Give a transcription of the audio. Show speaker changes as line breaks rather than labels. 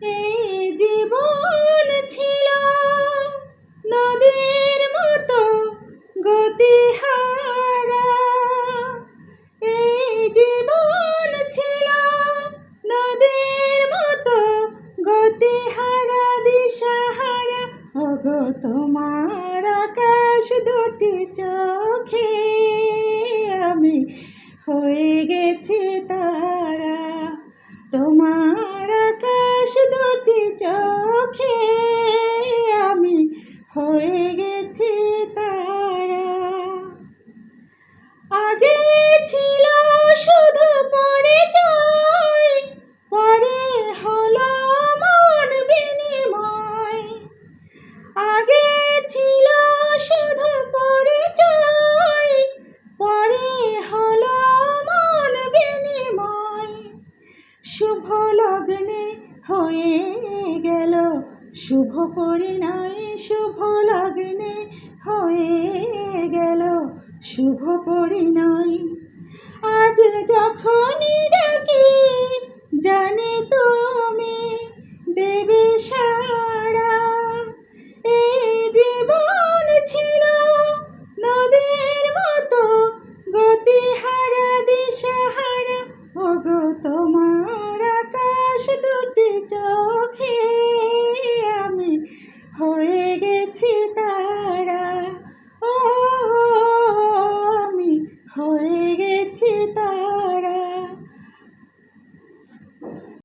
এই জীবন ছিল নদীর মতো এই জীবন ছিল নদীর মতো ওগো, তোমার আকাশ দুটি চোখে আমি হয়ে গেছি তারা। তোমার দুটি চোখে আমি হয়ে গেছি তারা। আগে ছিল শুধু পরিচয়, পরে হলো মন বিনিময়। আগে ছিল শুধু পরিচয়, পরে হলো মন বিনিময়। শুভ লগ্নে হয়ে গেল। শুভ পরিণয়, শুভ লগ্নে হয়ে গেল। শুভ পরিণয়। আজ যখনই ডাকি জানে তুমি দেবে সারা এই জীবন ছিল নদীর মতো, গতিহারা দিশাহারা ওগো তোমার আছে তা